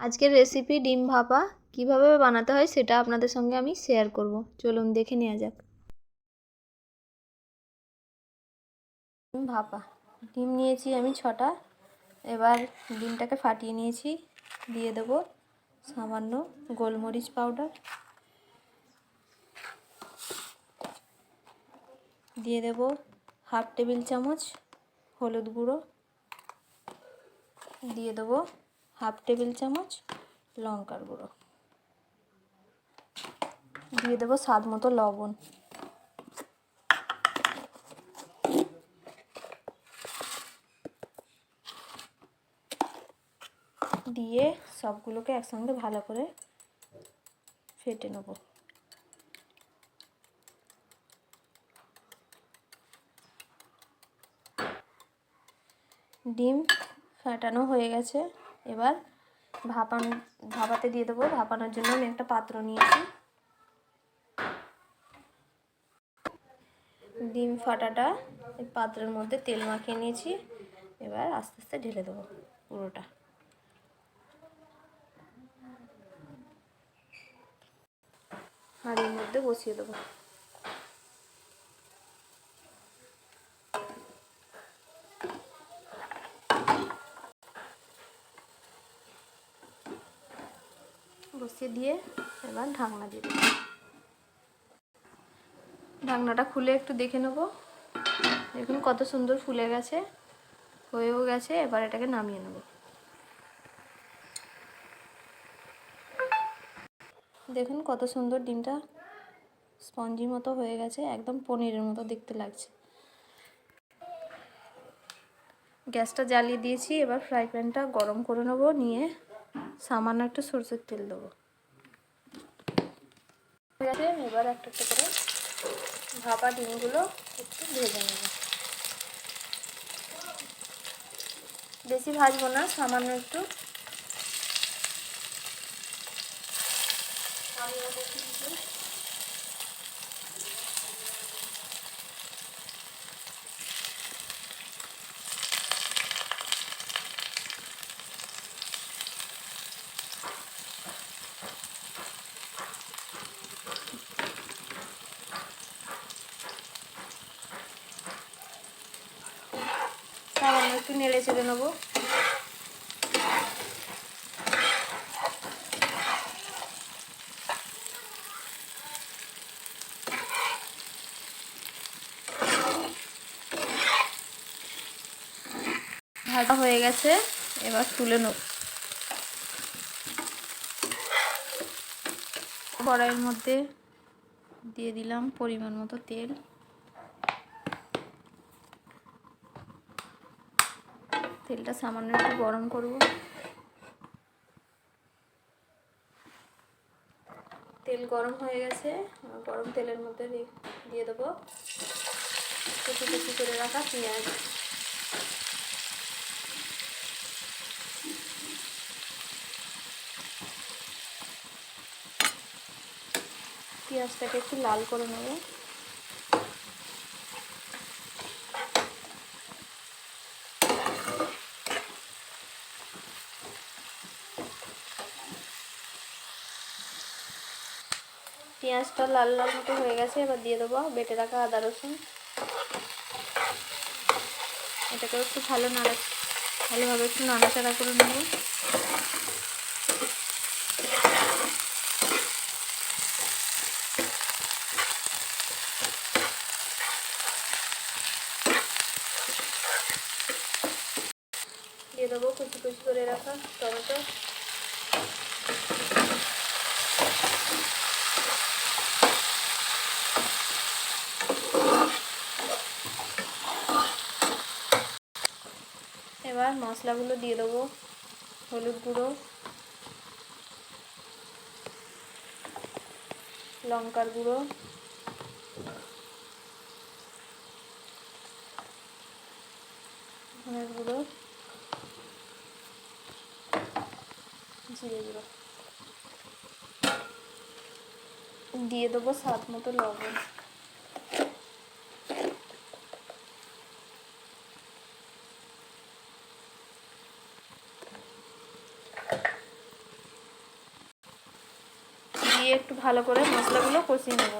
আজকের রেসিপি ডিম ভাপা কীভাবে বানাতে হয় সেটা আপনাদের সঙ্গে আমি শেয়ার করব। চলুন দেখে নেওয়া যাক। ডিম ভাপা। ডিম নিয়েছি আমি ছটা। এবার ডিমটাকে ফাটিয়ে নিয়েছি। দিয়ে দেবো সামান্য গোলমরিচ পাউডার। দিয়ে দেবো হাফ টেবিল চামচ হলুদ গুঁড়ো। দিয়ে দেবো হাফ টেবিল চামচ লঙ্কার গুঁড়ো। দিয়ে দেবো স্বাদ মতো লবণ। দিয়ে সবগুলোকে একসঙ্গে ভালো করে ফেটে নেব। ডিম ফাটানো হয়ে গেছে। এবার ভাপান, ভাপাতে দিয়ে দেবো। ভাপানোর জন্য আমি একটা পাত্র নিয়েছি। ডিম ফাটাটা পাত্রের মধ্যে তেল মাখিয়ে নিয়েছি। এবার আস্তে আস্তে ঢেলে দেবো পুরোটা। হাঁড়ির মধ্যে বসিয়ে দেবো। বসিয়ে দিয়ে এবার ঢাকনা দিয়ে দেবো। ঢাকনাটা খুলে একটু দেখে নেব। দেখুন কত সুন্দর ফুলে গেছে, হয়েও গেছে, এবার এটাকে নামিয়ে নেব। দেখুন কত সুন্দর ডিমটা স্পঞ্জি মতো হয়ে গেছে, একদম পনিরের মতো দেখতে লাগছে। গ্যাসটা জ্বালিয়ে দিয়েছি, এবার ফ্রাই প্যানটা গরম করে নেব, নিয়ে সামান্য একটু সরষের তেল দেবো। এবার একটা একটা করে ভাপা ডিমগুলো একটু ভেজে নেব। বেশি ভাজবো না, সামান্য একটু সামান্য একটু নেড়ে চেড়ে নেব। ভাজা হয়ে গেছে, এবার তুলে নেব। কড়াইয়ের মধ্যে দিয়ে দিলাম পরিমাণ মতো তেল। তেলটা সামান্য একটু গরম করব। তেল গরম হয়ে গেছে। গরম তেলের মধ্যে দিয়ে দেবো কুচি কুচি করে রাখা পেঁয়াজ। পেঁয়াজটাকে একটু লাল করে নেব। পেঁয়াজটা লাল লাল মতো হয়ে গেছে, এবার দিয়ে দেবো বেটে রাখা আদা রসুন। এটাকে একটু ভালো নাড়া ভালোভাবে একটু নাড়াচাড়া করে নেব। দিয়ে দেবো কুচি কুচি করে রাখা টমেটো। এবার মশলাগুলো দিয়ে দেবো হলুদ গুঁড়ো, লঙ্কার গুঁড়ো, ধনের গুঁড়ো, জিরে গুঁড়ো। দিয়ে দেবো স্বাদ মতো লবণ দিয়ে একটু ভালো করে মশলাগুলো কষিয়ে নেব।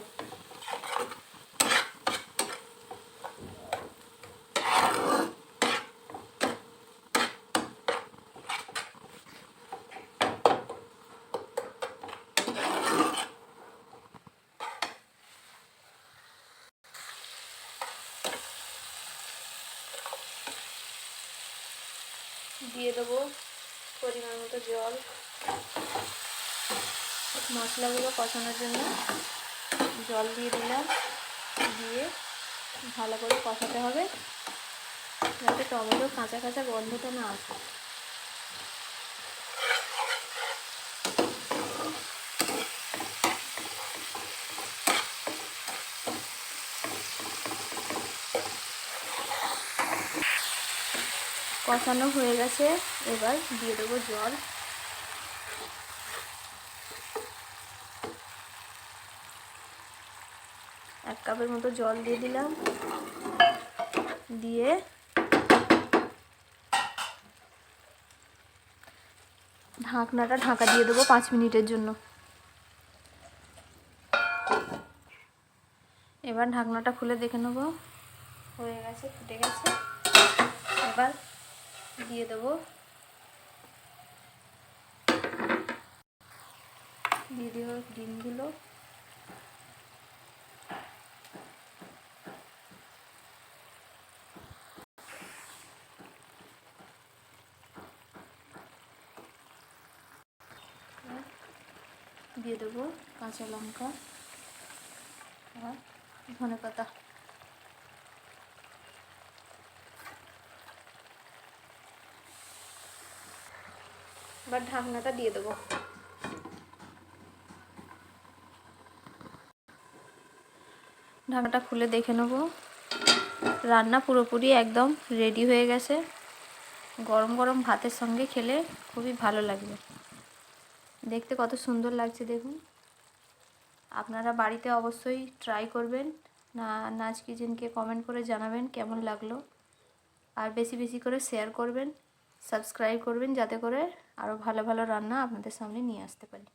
দিয়ে দেবো পরিমাণ মতো জল। মশলাগুলো কষানোর জন্য জল দিয়ে দিলাম, দিয়ে ভালো করে কষাতে হবে যাতে টমেটো কাঁচা কাঁচা গন্ধটা না আসে। কষানো হয়ে গেছে, এবার দিয়ে দেবো জল। এক কাপের মতো জল দিয়ে দিলাম। দিয়ে ঢাকনাটা ঢাকা দিয়ে দেবো পাঁচ মিনিটের জন্য। এবার ঢাকনাটা খুলে দেখে নেব। হয়ে গেছে, ফুটে গেছে। এবার দিয়ে দেবো। দিয়ে দেবো ডিমগুলো। দিয়ে দেবো কাঁচা লঙ্কা আর ধনে পাতা। এবার ঢাকনাটা দিয়ে দেবো। ঢাকনাটা খুলে দেখে নেব। রান্না পুরোপুরি একদম রেডি হয়ে গেছে। গরম গরম ভাতের সঙ্গে খেলে খুবই ভালো লাগবে। দেখতে কত সুন্দর লাগছে দেখুন। আপনারা বাড়িতে অবশ্যই ট্রাই করবেন। না, নাচ কিচেনকে কমেন্ট করে জানাবেন কেমন লাগল। আর বেশি বেশি করে শেয়ার করবেন সাবস্ক্রাইব করবেন যাতে করে আরও ভালো ভালো রান্না আপনাদের সামনে নিয়ে আসতে পারি।